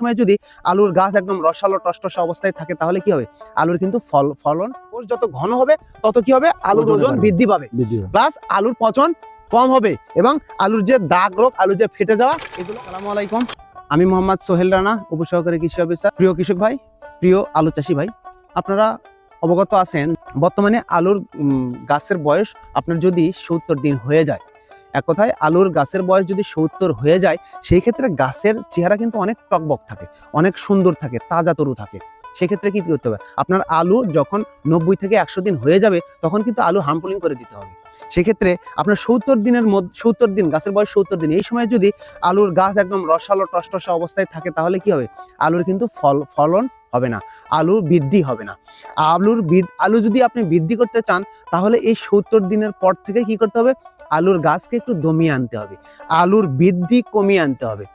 সময় যদি আলুর গাছ একদম রসালো টসটসা অবস্থায় থাকে তাহলে কি হবে? আলুর কিন্তু ফল ফলন কোষ যত ঘন হবে তত কি হবে? আলুর ওজন বৃদ্ধি পাবে। প্লাস আলুর পচন কম হবে এবং আলুর যে দাগ রোগ আলু যে ফেটে যাওয়া এগুলো সালামু আলাইকুম। আমি মোহাম্মদ সোহেল রানা উপসহকারী কৃষি অফিসার। প্রিয় কৃষক ভাই প্রিয় আলু চাষি ভাই আপনারা অবগত আছেন বর্তমানে আলুর গাছের বয়স আপনার যদি সত্তর দিন হয়ে যায় এক কথায় আলুর গাছের বয়স যদি সত্তর হয়ে যায়, সেই ক্ষেত্রে গাছের চেহারা কিন্তু অনেক টকবক থাকে, অনেক সুন্দর থাকে, তাজা তরু থাকে। সেক্ষেত্রে কি করতে হবে? আপনার আলু যখন নব্বই থেকে একশো দিন হয়ে যাবে, তখন কিন্তু আলু হামপুলিং করে দিতে হবে। সেক্ষেত্রে আপনার সত্তর দিনের মধ্যে, সত্তর দিন, গাছের বয়স সত্তর দিন, এই সময় যদি আলুর গাছ একদম রসালো, টসটসা অবস্থায় থাকে, তাহলে কি হবে? আলুর কিন্তু ফল, ফলন হবে না, আলু বৃদ্ধি হবে না। আলুর আলু যদি আপনি বৃদ্ধি করতে চান, তাহলে এই সত্তর দিনের পর থেকে কি করতে হবে? আলুর গাছকে একটু দমিয়ে আনতে হবে। আলুর বৃদ্ধি কমিয়ে আনতে হবে।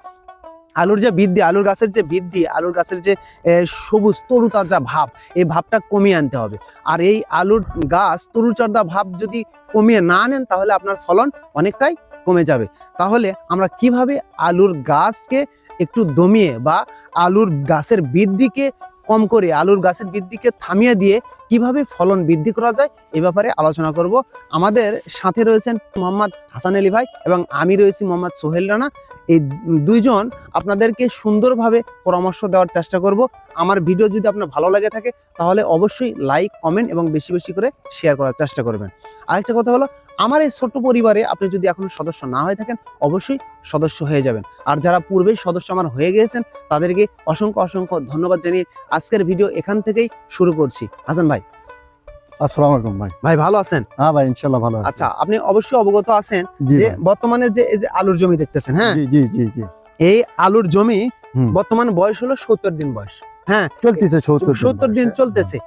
আলুর যে বৃদ্ধি, আলুর গাছের যে বৃদ্ধি, আলুর গাছের যে সবুজ তরুতাজা ভাব এই ভাবটা কমিয়ে আনতে হবে। আর এই আলুর গাছ, তরুচর্দা ভাব যদি কমিয়ে না আনেন তাহলে আপনার ফলন অনেকটাই কমে যাবে। তাহলে আমরা কীভাবে আলুর গাছকে একটু দমিয়ে বা আলুর গাছের বৃদ্ধিকে কম করে আলুর গাছের বৃদ্ধিকে থামিয়ে দিয়ে কীভাবে ফলন বৃদ্ধি করা যায় এ ব্যাপারে আলোচনা করব। আমাদের সাথে রয়েছেন মোহাম্মদ হাসান আলী ভাই এবং আমি রয়েছি মোহাম্মদ সোহেল রানা। এই দুইজন আপনাদেরকে সুন্দরভাবে পরামর্শ দেওয়ার চেষ্টা করব। আমার ভিডিও যদি আপনার ভালো লাগে থাকে তাহলে অবশ্যই লাইক, কমেন্ট এবং বেশি বেশি করে শেয়ার করার চেষ্টা করবেন। আরেকটা কথা হলো আমার এই ছোট্ট পরিবারে আপনি যদি এখনও সদস্য না হয়ে থাকেন অবশ্যই সদস্য হয়ে যাবেন। আর যারা পূর্বেই সদস্য আমার হয়ে গিয়েছেন তাদেরকে অসংখ্য অসংখ্য ধন্যবাদ জানিয়ে আজকের ভিডিও এখান থেকেই শুরু করছি। হাসান ভাই। আসসালামু আলাইকুম ভাই। ভাই ভালো আছেন? হ্যাঁ ভাই ভালো আছি। আচ্ছা আপনি অবশ্যই অবগত আছেন যে বর্তমানে যে এই যে আলুর জমি দেখতেছেন হ্যাঁ? জি জি জি এই আলুর জমি। বর্তমান বয়স হলো সত্তর দিন বয়স। হ্যাঁ চলতেছে সত্তর সত্তর দিন চলতেছে।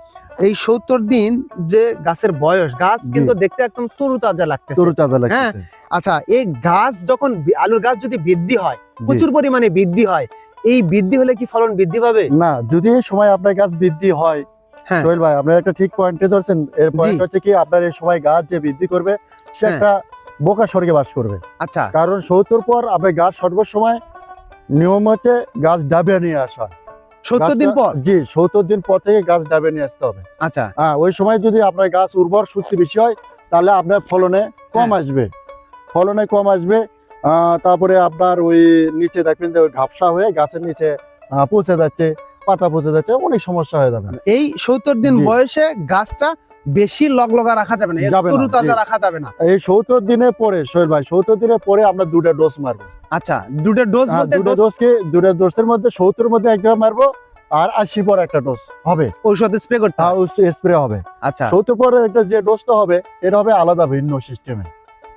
এই সত্তর দিন যে গাছের বয়স গাছ কিন্তু দেখতে একদম তরু তাজা লাগতেছে। তরু চাঁদা লাগতেছে। আচ্ছা এই গাছ যখন আলুর গাছ যদি বৃদ্ধি হয় প্রচুর পরিমাণে বৃদ্ধি হয় এই বৃদ্ধি হলে কি ফলন বৃদ্ধি পাবে? না যদি এই সময় আপনার গাছ বৃদ্ধি হয় হ্যাঁ। সোহেল ভাই আপনার একটা ঠিক পয়েন্টে ধরছেন। এর পয়েন্ট হচ্ছে কি আপনার এই সময় গাছ যে বৃদ্ধি করবে সে হ্যাঁ। একটা বোকা স্বর্গে বাস করবে। আচ্ছা। কারণ সত্তর পর আপনার গাছ সর্বসময় নিয়ম হচ্ছে গাছ ডাবে নিয়ে আসা। সত্তর দিন পর? জি সত্তর দিন পর থেকে গাছ ডাবে নিয়ে আসতে হবে। আচ্ছা। হ্যাঁ ওই সময় যদি আপনার গাছ উর্বর শক্তি বেশি হয় তাহলে আপনার ফলনে কম হ্যাঁ। আসবে। ফলনে কম আসবে আহ, তারপরে আপনার ওই নিচে দেখবেন যে ওই ঘাপসা হয়ে গাছের নিচে পৌঁছে পচে যাচ্ছে পাতা পচে যাচ্ছে অনেক সমস্যা হয়ে যাবে। এই সত্তর দিন বয়সে গাছটা বেশি লগ লগা রাখা যাবে না তরু তাজা রাখা যাবে না। এই সত্তর দিনে পরে সোহেল ভাই সত্তর দিনে পরে আমরা দুটো ডোজ মারবো। আচ্ছা দুটো ডোজ হ্যাঁ, বলতে দুটো ডোজ কে? দুটো ডোজের মধ্যে সত্তর মধ্যে একটা মারবো আর আশি পর একটা ডোজ হবে। ঔষধ স্প্রে করতে হবে। স্প্রে হবে। আচ্ছা। সত্তর পরে একটা যে ডোজটা হবে এটা হবে আলাদা ভিন্ন সিস্টেমে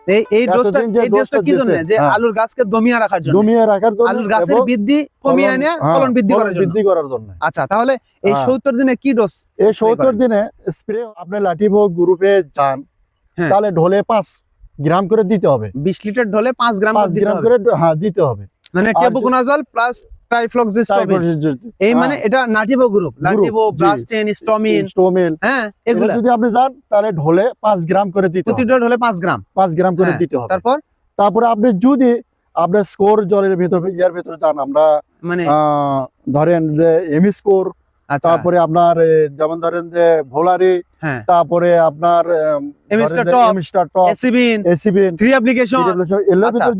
এই ডোজটা এই ডোজটা কি জন্য যে হ্যাঁ। আলুর গাছকে দমিয়ে রাখার জন্য জমিয়ে রাখার জন্য আলুর গাছের বৃদ্ধি কমিয়ে ফলন- হ্যাঁ, ফলন বৃদ্ধি করার জন্য বৃদ্ধি করার জন্য আচ্ছা তাহলে এই হ্যাঁ। সত্তর দিনে কি ডোজ এই সত্তর করেন। দিনে স্প্রে আপনি লাঠিভোগ গ্রুপে যান হ্যাঁ। তাহলে ঢোলে পাঁচ গ্রাম করে দিতে হবে বিশ লিটার ঢলে পাঁচ গ্রাম পাঁচ দিতে গ্রাম হবে। করে হ্যাঁ দিতে হবে মানে টেবুকোনাজল প্লাস এই মানে এটা নাটিভো গ্রুপ লাটিভো ব্লাস্টেন স্টমিন স্টোমেল হ্যাঁ এগুলো যদি আপনি যান তাহলে ঢোলে গ্রাম করে দিতে প্রতিটা ঢলে পাঁচ গ্রাম। গ্রাম করে হ্যাঁ, দিতে হবে। তারপর? তারপরে আপনি যদি আপনার স্কোর জলের ভেতর ইয়ার ভেতরে যান আমরা মানে ধরেন যে এমি স্কোর আচ্ছা। তারপরে আপনার যেমন ধরেন যে ভোলারি হ্যাঁ। তারপরে আপনার।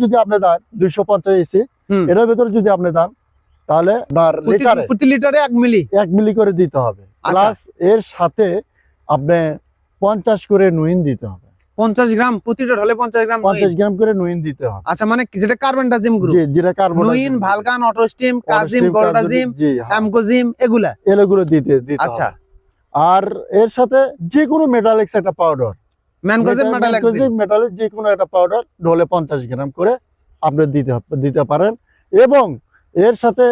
যদি আপনি দেন দুইশো পঞ্চাশ এসি। এটার ভিতরে যদি আপনি দেন তাহলে আপনার লিটারে প্রতি লিটারে এক মিলি এক মিলি করে দিতে হবে। আচ্ছা। প্লাস এর সাথে আপনি পঞ্চাশ করে নুইন দিতে হবে। পঞ্চাশ গ্রাম প্রতিটা ঢলে পঞ্চাশ গ্রাম পঞ্চাশ গ্রাম করে নুইন দিতে হবে। আচ্ছা মানে যেটা কার্বনডাজিম গ্রুপ যেটা কার্বন নুইন ভালকান অটোস্টিম কাজিম গোল্ডাজিম হ্যাঁ, অ্যামকোজিম এগুলা। এগুলো দিতে দিতে আচ্ছা। আর এর সাথে যে কোনো মেটালিক্স একটা পাউডার ম্যানকোজিম যে কোনো একটা পাউডার ঢোলে পঞ্চাশ গ্রাম করে আপনি দিতে দিতে পারেন। এবং এর সাথে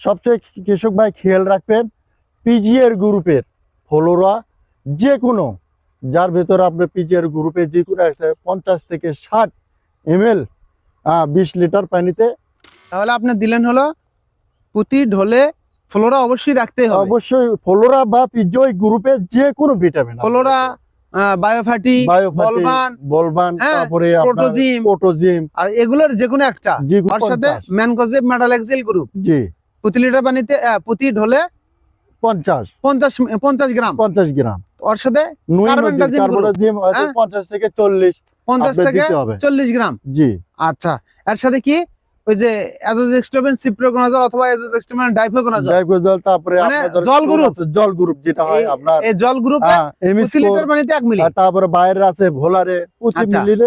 সবচেয়ে কৃষক ভাই খেয়াল রাখবেন পিজিএর গ্রুপের ফলোরা যে কোনো যার ভেতরে আপনার পিজিএর গ্রুপে যে কোনো একটা পঞ্চাশ থেকে ষাট এম এল বিশ লিটার পানিতে তাহলে আপনি দিলেন হলো প্রতি ঢলে ফ্লোরা অবশ্যই রাখতে হবে। অবশ্যই ফলোরা বা পিজিও গ্রুপে যে কোনো ভিটামিন ফ্লোরা বায়োফ্যাটি বলবান, বলবান হ্যাঁ, তারপরে প্রোটোজিম প্রোটোজিম। আর এগুলোর যে কোনো একটা যে সাথে ম্যানকোজিম মেটালাক্সিল গ্রুপ। জি। প্রতি লিটার পানিতে প্রতি ঢোলে পঞ্চাশ। পঞ্চাশ পঞ্চাশ গ্রাম। পঞ্চাশ গ্রাম। ওর সাথে হ্যাঁ? পঞ্চাশ থেকে চল্লিশ পঞ্চাশ থেকে চল্লিশ গ্রাম। জি। আচ্ছা এর সাথে কি? ওই যে সিপ্রোকোনাজল অথবা তারপরে মানে আপনার জল গ্রুপ। জল গ্রুপ যেটা হয় আপনার এই জল গ্রুপে হ্যাঁ, লিটার পানিতে মিলি। তারপরে বাইরে আছে ভোলারে প্রতি আচ্ছা। মিলিলে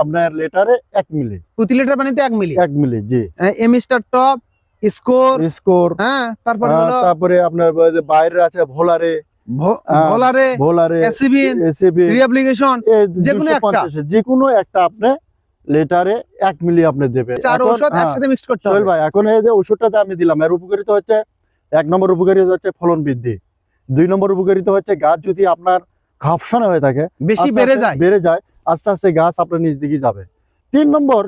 আপনার লিটারে এক মিলি। প্রতি লিটার পানিতে এক মিলি। এক মিলি জি। এমিস্টার টপ স্কোর স্কোর। হ্যাঁ তারপরে তারপরে আপনার বাইরে আছে ভোলারে। ভোলারে ভোলারে যেকোনো একটা। যে কোনো একটা আপনি লিটারে এক মিলি আপনি দেবে চার ঔষধ হ্যাঁ, একসাথে মিক্স করতে হবে। ভাই এখন এই যে আমি দিলাম এর উপকারিতা হচ্ছে এক নম্বর উপকারিতা হচ্ছে ফলন বৃদ্ধি। দুই নম্বর উপকারিতা হচ্ছে গাছ যদি আপনার ঘাপসানো হয়ে থাকে বেশি বেড়ে যায়। বেড়ে যায় আস্তে আস্তে গাছ আপনার নিচ দিকে যাবে। তিন নম্বর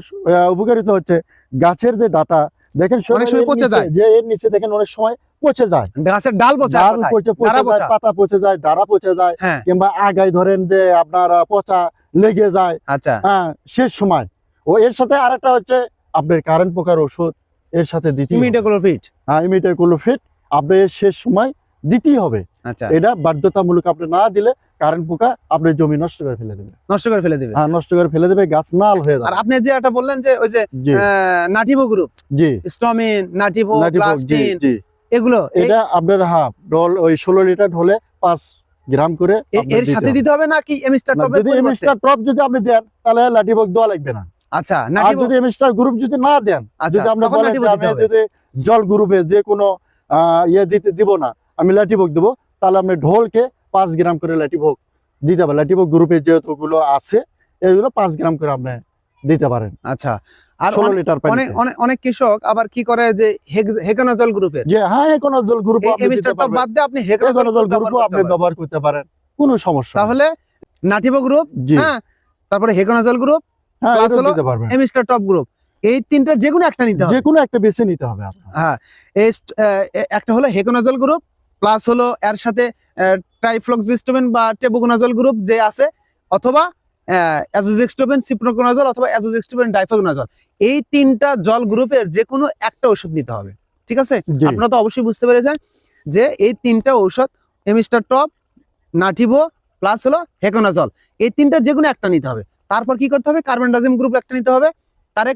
উপকারিতা হচ্ছে গাছের যে ডাটা দেখেন অনেক সময় পচে যায়। যে এর নিচে দেখেন অনেক সময় পচে যায়। গাছের ডাল পচা ডাল পচে পচে যায় পাতা পচে যায় ডারা পচে যায় হ্যাঁ। কিংবা আগায় ধরেন যে আপনার পচা লেগে যায়। আচ্ছা। হ্যাঁ শেষ সময়। ও এর সাথে আরেকটা হচ্ছে আপনার কারেন্ট পোকার ওষুধ এর সাথে দিতে ইমিডাক্লোপিড হ্যাঁ ইমিটাকুলোফিট আপনি শেষ সময় দিতেই হবে। আচ্ছা। এটা বাধ্যতামূলক আপনি না দিলে কারেন্ট পোকা আপনার জমি নষ্ট করে ফেলে দেবে। নষ্ট করে ফেলে দিবে। হ্যাঁ নষ্ট করে ফেলে দেবে গাছ নাল হয়ে আর যাবে আপনি যে একটা বললেন যে ওই যে নাটিভো গ্রুপ জি। স্টমিন নাটিভো প্লাস্টিন এগুলো এটা আপনার হাফ ডল ওই ষোলো লিটার ঢলে পাঁচ গ্রাম করে এর সাথে দিতে হবে নাকি এমিস্টার টপ যদি এমিস্টার টপ যদি আপনি দেন তাহলে লাঠিভোগ দেওয়া লাগবে না। আচ্ছা আর যদি এমিস্টার গ্রুপ যদি না দেন আচ্ছা যদি তখন বলেন যে আমি যদি জল গ্রুপে যে কোনো আহ, ইয়ে দিতে দিব না আমি লাঠিভোগ দেবো তাহলে আপনি ঢোলকে পাঁচ গ্রাম করে লাঠিভোগ দিতে হবে লাঠিভোগ গ্রুপে যেহেতু গুলো আছে এগুলো পাঁচ গ্রাম করে আপনি দিতে পারেন। আচ্ছা। আর ষোলো অনেক- লিটার অনেক অনেক অনেক কৃষক আবার কি করে যে হেকানাজল গ্রুপের যে হ্যাঁ কোনো গ্রুপ পারবেন। বাদ দিয়ে আপনি কোনো হেকানাজল গ্রুপ আপনি ব্যবহার করতে পারেন। কোনো সমস্যা। তাহলে নাটিভো গ্রুপ হ্যাঁ তারপরে হেকানাজল গ্রুপ হ্যাঁ হলো এমিস্টার টপ গ্রুপ। এই তিনটা যে কোনো একটা নিতে হবে। যে কোনো একটা বেছে নিতে হবে হ্যাঁ একটা হলো হেকোনাজল গ্রুপ প্লাস হলো এর সাথে ট্রাইফ্লক্সিস্টোবেন বা টেবোকোনাজল গ্রুপ যে আছে অথবা অ্যাজোজেক্সটোবেন সিপ্রোকোনাজল অথবা অ্যাজোজেক্সটোবেন ডাইফোকোনাজল এই তিনটা জল গ্রুপের যে কোনো একটা ওষুধ নিতে হবে ঠিক আছে? আপনারা তো অবশ্যই বুঝতে পেরেছেন যে এই তিনটা ঔষধ এমিস্টার টপ নাটিভো প্লাস হলো হেকোনাজল। এই তিনটা যে কোনো একটা নিতে হবে। তারপর কি করতে হবে? কার্বনডাজিম গ্রুপ একটা নিতে হবে। তার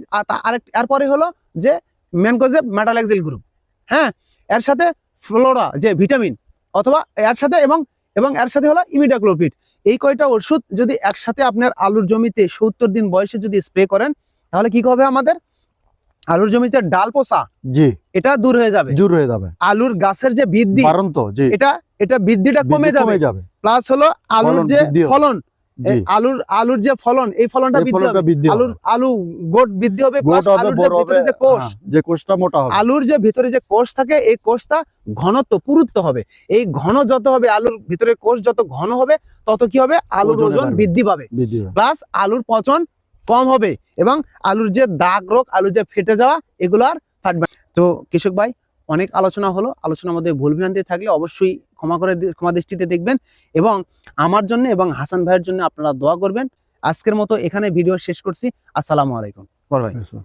আরেক এরপরে হলো যে ম্যানকোজেব মেটালাক্সিল গ্রুপ হ্যাঁ? এর সাথে ফ্লোরা যে ভিটামিন অথবা এর সাথে এবং এবং এর সাথে হলো ইমিডাক্লোপিড। এই কয়টা ওষুধ যদি একসাথে আপনার আলুর জমিতে সত্তর দিন বয়সে যদি স্প্রে করেন তাহলে কি হবে আমাদের? আলুর জমিতে ডাল পোষা জি। এটা দূর হয়ে যাবে। দূর হয়ে যাবে। আলুর গাছের যে বৃদ্ধি এটা এটা বৃদ্ধিটা কমে যাবে। প্লাস হলো আলুর যে ফলন আলুর আলুর যে ফলন এই ফলনটা বৃদ্ধি আলুর আলু গোট বৃদ্ধি হবে আলুর যে ভিতরে যে কোষ হ্যাঁ, যে কোষটা মোটা হবে। আলুর যে ভিতরে যে কোষ থাকে এই কোষটা ঘনত্ব পুরুত্ব হবে। এই ঘন যত হবে আলুর ভিতরে কোষ যত ঘন হবে তত কি হবে? আলুর ওজনে বৃদ্ধি পাবে। প্লাস আলুর পচন কম হবে এবং আলুর যে দাগ রোগ আলুর যে ফেটে যাওয়া এগুলো আর ফাটবে তো কৃষক ভাই অনেক আলোচনা হলো, আলোচনার মধ্যে ভুল ভ্রান্তি থাকলে অবশ্যই ক্ষমা করে ক্ষমা দৃষ্টিতে দেখবেন এবং আমার জন্য এবং হাসান ভাইয়ের জন্য আপনারা দোয়া করবেন। আজকের মতো এখানে ভিডিও শেষ করছি। আসসালামু আলাইকুম। বড় ভাই। আচ্ছা।